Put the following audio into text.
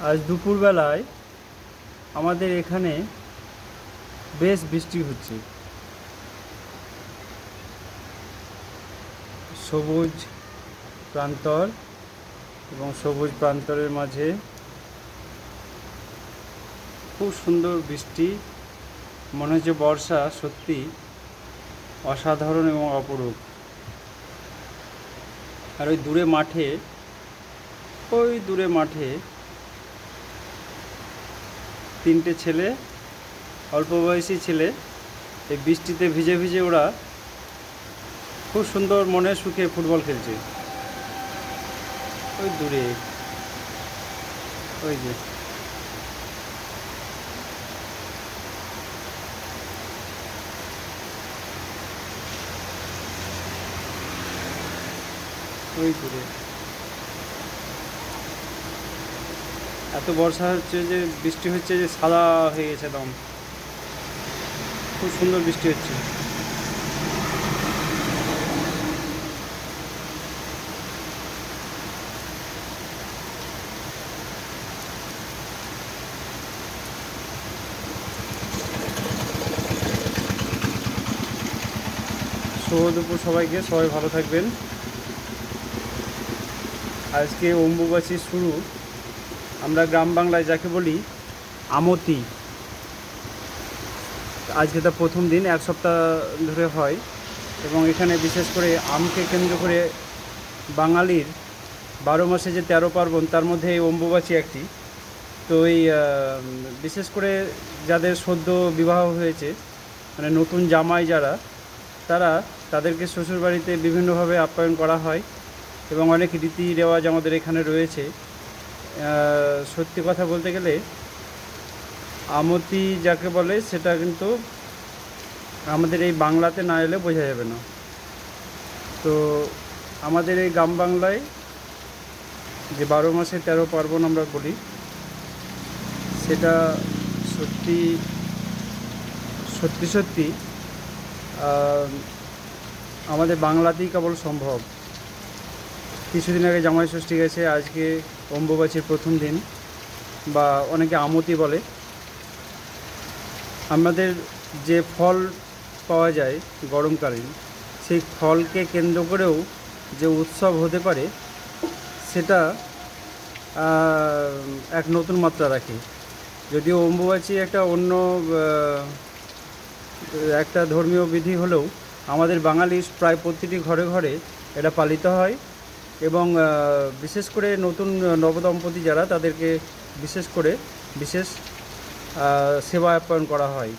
আজ দুপুরবেলায় আমাদের এখানে বেশ বৃষ্টি হচ্ছে। সবুজ প্রান্তর এবং সবুজ প্রান্তরের মাঝে খুব সুন্দর বৃষ্টি। মনে হচ্ছে বর্ষা সত্যি অসাধারণ এবং অপরূপ। আর ওই দূরে মাঠে, ওই দূরে মাঠে তিনটে ছেলে, অল্প বয়সী ছেলে, এই বৃষ্টিতে ভিজে ভিজে ওরা খুব সুন্দর মনে সুখে ফুটবল খেলছে। ওই দূরে, ওই যে। ওই দূরে। এত বর্ষা হচ্ছে যে, বৃষ্টি হচ্ছে যে, সাদা হয়ে গেছে একদম খুব সুন্দর বৃষ্টি হচ্ছে। শুভ দুপুর সবাইকে, সবাই ভালো থাকবেন। আজকে অম্বুবাচী শুরু। আমরা গ্রাম বাংলায় যাকে বলি আমতি। আজকে তার প্রথম দিন, এক সপ্তাহ ধরে হয় এবং এখানে বিশেষ করে আমকে কেন্দ্র করে বাঙালির বারো মাসে যে তেরো পার্বণ, তার মধ্যে এই অম্বুবাচী একটি। তো এই বিশেষ করে যাদের সদ্য বিবাহ হয়েছে মানে নতুন জামাই যারা, তারা তাদেরকে শ্বশুরবাড়িতে বিভিন্নভাবে আপ্যায়ন করা হয় এবং অনেক রীতি রেওয়াজ আমাদের এখানে রয়েছে। সত্যি কথা বলতে গেলে, আমতি যাকে বলে, সেটা কিন্তু আমাদের এই বাংলাতে না এলে বোঝা যাবে না। তো আমাদের এই গ্রাম বাংলায় যে বারো মাসে তেরো পার্বণ আমরা বলি সেটা সত্যি সত্যি সত্যি আমাদের বাংলাতেই কেবল সম্ভব। কিছুদিন আগে জামাই ষষ্ঠী গেছে, আজকে অম্বুবাচীর প্রথম দিন, বা অনেকে আমতি বলে। আমাদের যে ফল পাওয়া যায় গরমকালীন, সেই ফলকে কেন্দ্র করেও যে উৎসব হতে পারে, সেটা এক নতুন মাত্রা রাখে। যদিও অম্বুবাচী একটা অন্য একটা ধর্মীয় বিধি হলেও আমাদের বাঙালি প্রায় প্রতিটি ঘরে ঘরে এটা পালিত হয়। এবং বিশেষ করে নতুন নবদম্পতি যারা তাদেরকে বিশেষ করে বিশেষ সেবা আপ্যায়ন করা হয়।